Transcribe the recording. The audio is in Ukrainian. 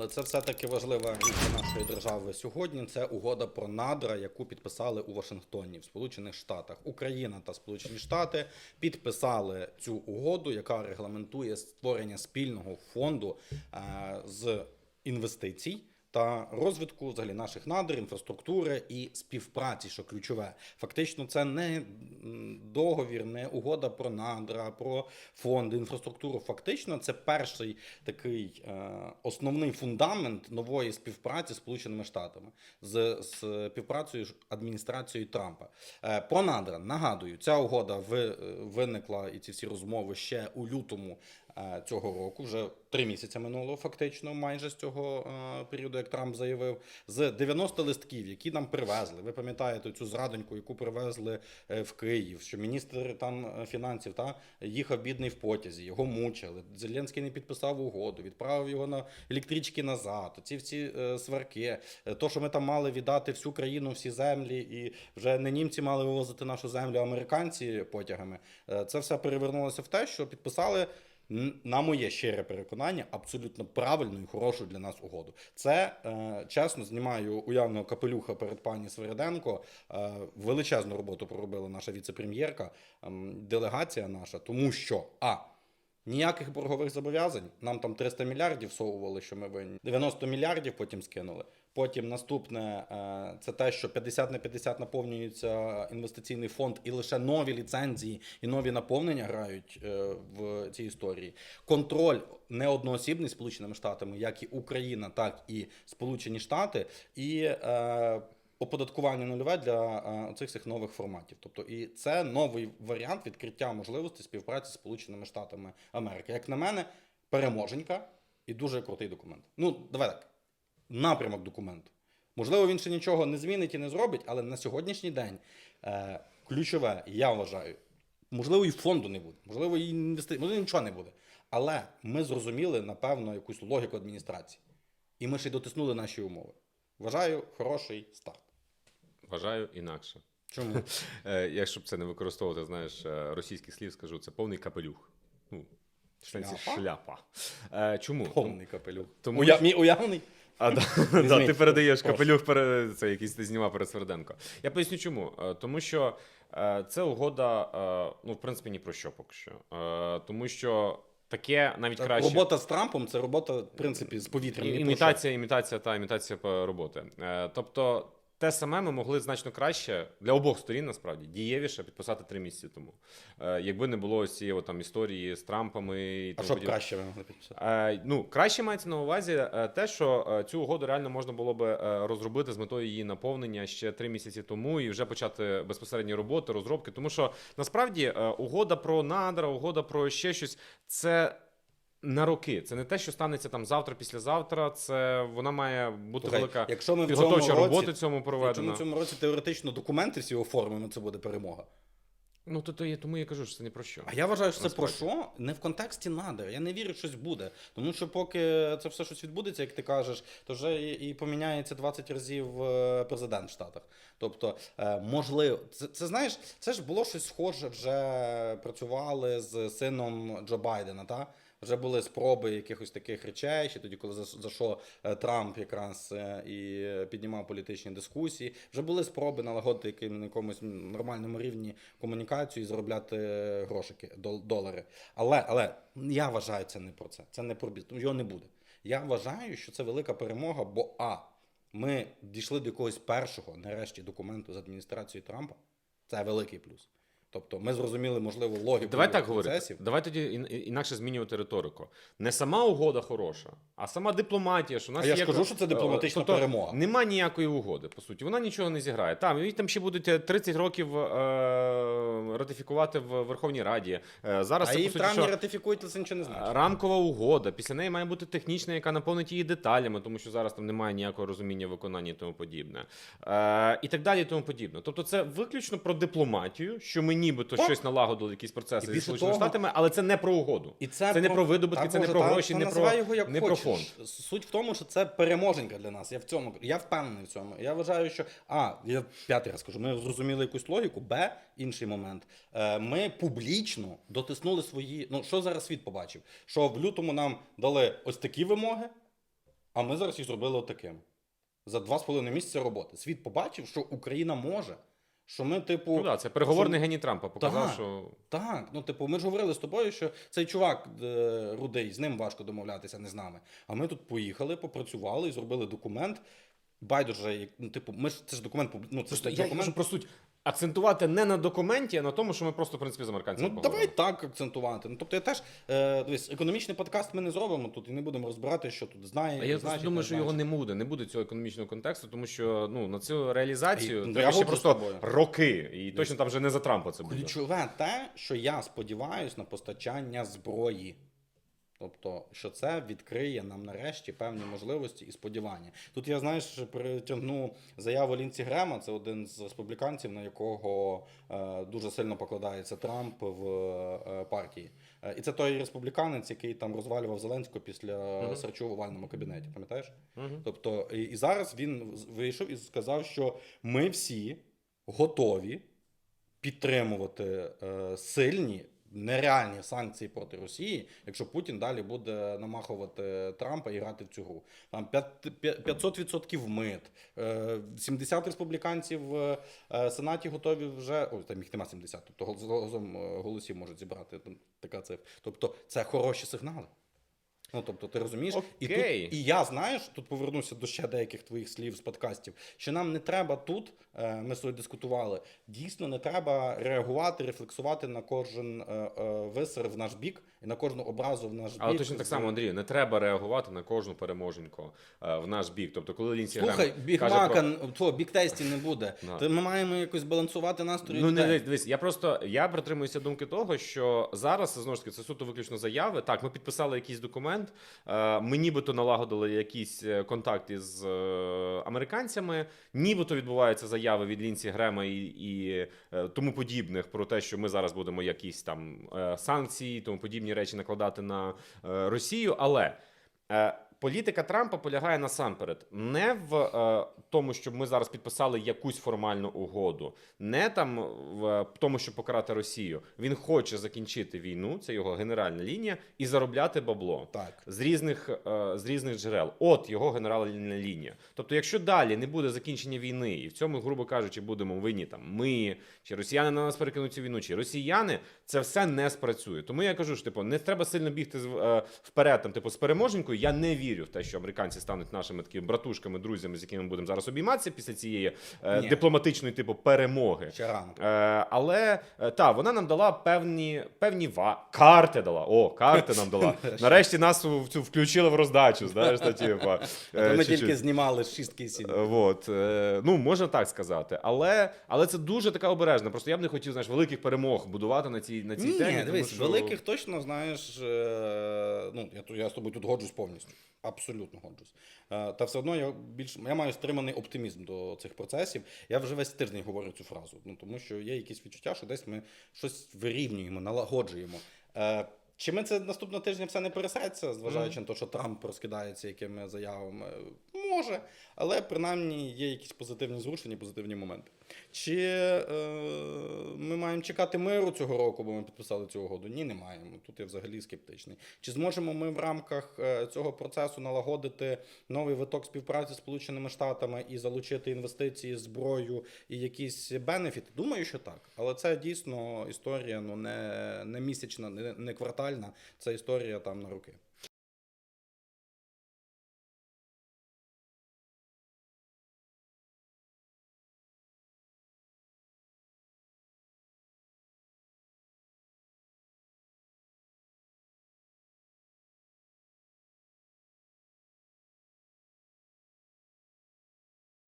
Але це все-таки важлива річ для нашої держави сьогодні. Це угода про надра, яку підписали у Вашингтоні в Сполучених Штатах. Україна та Сполучені Штати підписали цю угоду, яка регламентує створення спільного фонду е, з інвестицій. Та розвитку взагалі наших надр, інфраструктури і співпраці, що ключове. Фактично, це не договір, не угода про надра, про фонди, інфраструктуру. Фактично, це перший такий е, основний фундамент нової співпраці з Сполученими Штатами з, співпрацею адміністрацією Трампа. Е, про надра нагадую, ця угода е, виникла і ці всі розмови ще у лютому цього року. Вже три місяці минуло, фактично, майже з цього е, періоду, як Трамп заявив, з 90 листків, які нам привезли. Ви пам'ятаєте цю зрадоньку, яку привезли е, в Київ, що міністр там е, фінансів та їхав бідний в потязі, його мучили. Зеленський не підписав угоду, відправив його на електрички назад. Ці всі сварки, то, що ми там мали віддати всю країну, всі землі, і вже не німці мали вивозити нашу землю, а американці потягами. Це все перевернулося в те, що підписали. На моє щире переконання, абсолютно правильну і хорошу для нас угоду. Це е, чесно знімаю уявного капелюха перед пані Свириденко. Е, величезну роботу проробила наша віце-прем'єрка, е, делегація наша, тому що а. Ніяких боргових зобов'язань. Нам там 300 мільярдів всовували, що ми винні. 90 мільярдів потім скинули. Потім наступне е, це те, що 50 на 50 наповнюється інвестиційний фонд, і лише нові ліцензії і нові наповнення грають е, в цій історії. Контроль не одноосібний Сполученими Штатами, як і Україна, так і Сполучені Штати, і е, оподаткування нульове для е, цих всіх нових форматів. Тобто, і це новий варіант відкриття можливостей співпраці з Сполученими Штатами Америки. Як на мене, переможенька і дуже крутий документ. Ну, давай так. Напрямок документу. Можливо, він ще нічого не змінить і не зробить, але на сьогоднішній день е, ключове, я вважаю, можливо, і фонду не буде, можливо, і інвестицій, можливо, нічого не буде. Але ми зрозуміли, напевно, якусь логіку адміністрації. І ми ще й дотиснули наші умови. Вважаю, хороший старт. Вважаю інакше. Чому? Е, якщо б це не використовувати, знаєш, е, російських слів, скажу, це повний капелюх. Ну, Шляпа? шляпа. Е, чому? Повний капелюх. Тому Уя... Мій уявний? А, да, да, ти передаєш капелюх перед це якийсь ти знімав перед Сверденко. Я поясню чому. Е, Тому що це угода, ну, в принципі, ні про що поки що. Тому що таке навіть краще. Робота з Трампом це робота, в принципі, з повітрям. Імітація, імітація та імітація роботи. Тобто, те саме ми могли значно краще для обох сторін, насправді, дієвіше підписати три місяці тому. Е, Якби не було цієї там історії з Трампами і А що б краще ви могли підписати? Е, ну, краще мається на увазі е, те, що е, цю угоду реально можна було би е, розробити з метою її наповнення ще три місяці тому і вже почати безпосередні роботи, розробки. Тому що насправді угода про надра, угода про ще щось це. На роки, це не те, що станеться там завтра, післязавтра. Це вона має бути Слухай, велика якщо ми в цьому підготовча році, робота цьому якщо ми проведена. в цьому році теоретично документи всі оформимо, це буде перемога. Ну то, то є, тому я кажу, що це не про що. А я вважаю, що це про що? Не в контексті надр. Я не вірю, що щось буде. Тому що поки це все щось відбудеться, як ти кажеш, то вже і, і поміняється 20 разів е, президент в Штатах. Тобто, е, можливо, це, це знаєш, це ж було щось схоже, вже працювали з сином Джо Байдена, та? Вже були спроби якихось таких речей, ще тоді, коли за, е, Трамп якраз е, і піднімав політичні дискусії. Вже були спроби налагодити на якомусь нормальному рівні комунікацію і заробляти грошики, долари. Але, але я вважаю, це не про це. Це не про бізнес. Його не буде. Я вважаю, що це велика перемога, бо А. Ми дійшли до якогось першого, нарешті, документу з адміністрацією Трампа. Це великий плюс. Тобто ми зрозуміли, можливо, логіку Давай так говорити. Давай тоді інакше змінювати риторику. Не сама угода хороша, а сама дипломатія. Що у нас А я є ж кажу, що це дипломатична Тобто перемога. Нема ніякої угоди, по суті. Вона нічого не зіграє. Там і там ще будуть е, 30 років е, ратифікувати в Верховній Раді. Е, зараз А це її по в травні що... ратифікують, це нічого не значить. Рамкова угода. Після неї має бути технічна, яка наповнить її деталями, тому що зараз там немає ніякого розуміння виконання і тому подібне. Е, і так далі, і тому подібне. Тобто, це виключно про дипломатію, що ми нібито Так. щось налагодили, якісь процеси І зі більше Сполученими того- Штатами, але це не про угоду. І це, Це не про видобутки, це не про гроші, не про- його як не про хочеш. фонд. Суть в тому, що це переможенька для нас. Я в цьому я впевнений в цьому. Я вважаю, що а я п'ятий раз кажу, ми зрозуміли якусь логіку. Б, інший момент. Е, Ми публічно дотиснули свої. Ну що зараз світ побачив? Що в лютому нам дали ось такі вимоги. А ми зараз їх зробили отаким. За два з половиною місяця роботи. Світ побачив, що Україна може. Що ми, типу, Ну, да, це переговорний геній Трампа показав, Так. що Так, ну типу, ми ж говорили з тобою, що цей чувак е, рудий, з ним важко домовлятися, не з нами. А ми тут поїхали, попрацювали і зробили документ. Байдуже, ну, типу, ми ж це ж документ, ну це Просто ж я документ. кажу про суть акцентувати не на документі, а на тому, що ми просто в принципі з американцями Ну давай так акцентувати. Ну тобто я теж е, дивись, економічний подкаст ми не зробимо тут і не будемо розбирати, що тут знає. А я значить, просто думаю, не що його значить. не буде, не буде цього економічного контексту, тому що ну на цю реалізацію І- ну, треба я ще з просто тобою. роки, і точно там вже не за Трампа це буде. Ключове те, що я сподіваюся на постачання зброї. Тобто, що це відкриє нам нарешті певні можливості і сподівання. Тут я знаєш, притягну заяву Лінці Грема, це один з республіканців, на якого е, дуже сильно покладається Трамп в е, партії. Е, і це той республіканець, який там розвалював Зеленського після Мгм. серчу в овальному кабінеті. Пам'ятаєш? Мгм. Тобто, і, і зараз він вийшов і сказав, що ми всі готові підтримувати е, сильні. Нереальні санкції проти Росії, якщо Путін далі буде намахувати Трампа і грати в цю гру. Там п'ят- п'я- 500% мит, е, 70 республіканців в е, Сенаті готові вже. Ой, там їх нема 70, тобто гол- е, голосів можуть зібрати. Там така цифра. Тобто це хороші сигнали. Ну, тобто, ти розумієш, і тут і я знаєш, тут повернуся до ще деяких твоїх слів з подкастів, що нам не треба тут, е, ми собі дискутували, дійсно не треба реагувати, рефлексувати на кожен е, е, висер в наш бік і на кожну образу в наш бік. Але точно так само, Андрію, не треба реагувати на кожну переможеньку е, в наш бік. Тобто, коли Лінсі Слухай, Грем Біг каже Мака, про... про... бік тесті не буде. То ми маємо якось балансувати настрої. Ну, не дивись, я просто я притримуюся думки того, що зараз знову ж таки це суто виключно заяви. Так, ми підписали якийсь документ. Е, ми нібито налагодили якісь е, контакти з американцями. Нібито відбуваються заяви від Лінсі Грема і, і тому подібних про те, що ми зараз будемо якісь там санкції, тому подібні речі накладати на е, Росію. Але е, політика Трампа полягає насамперед не в е, тому, щоб ми зараз підписали якусь формальну угоду, не там в тому, щоб покарати Росію. Він хоче закінчити війну, це його генеральна лінія, і заробляти бабло. Так. З різних, е, з різних джерел. От його генеральна лінія. Тобто, якщо далі не буде закінчення війни, і в цьому, грубо кажучи, будемо винні там ми, чи росіяни на нас перекинуть цю війну, чи росіяни, це все не спрацює. Тому я кажу, що типу, не треба сильно бігти з- е, вперед, там, типу, з переможенькою. Я не вірю в те, що американці стануть нашими такими братушками, друзями, з якими ми будемо зараз обійматися після цієї е, дипломатичної типу перемоги. Е, але е, та вона нам дала певні певні ва карти дала. О, карти нам дала. Нарешті нас в цю включили в роздачу. Знаєш, та, типу, е, ми тільки знімали шістки сім. Е, Вот. е, Ну, можна так сказати. Але, але це дуже така обережна. Просто я б не хотів, знаєш, великих перемог будувати на цій, на цій Ні, темі. тому дивись, що... великих точно знаєш. е, Ну, я, я з тобою тут годжусь повністю. Абсолютно годжусь. Е, Та все одно я більш я маю стриманий оптимізм до цих процесів. Я вже весь тиждень говорю цю фразу. Ну тому що є якісь відчуття, що десь ми щось вирівнюємо, налагоджуємо. Е, Чи ми це наступного тижня все не пересеться, зважаючи на те, що Трамп розкидається якими заявами? Може, але принаймні є якісь позитивні зрушення, позитивні моменти. Чи е, ми маємо чекати миру цього року, бо ми підписали цю угоду? Ні, не маємо. Тут я взагалі скептичний. Чи зможемо ми в рамках е, цього процесу налагодити новий виток співпраці з Сполученими Штатами і залучити інвестиції, зброю і якісь бенефіти? Думаю, що так. Але це дійсно історія ну, не, не місячна, не, не квартальна, це історія там на роки.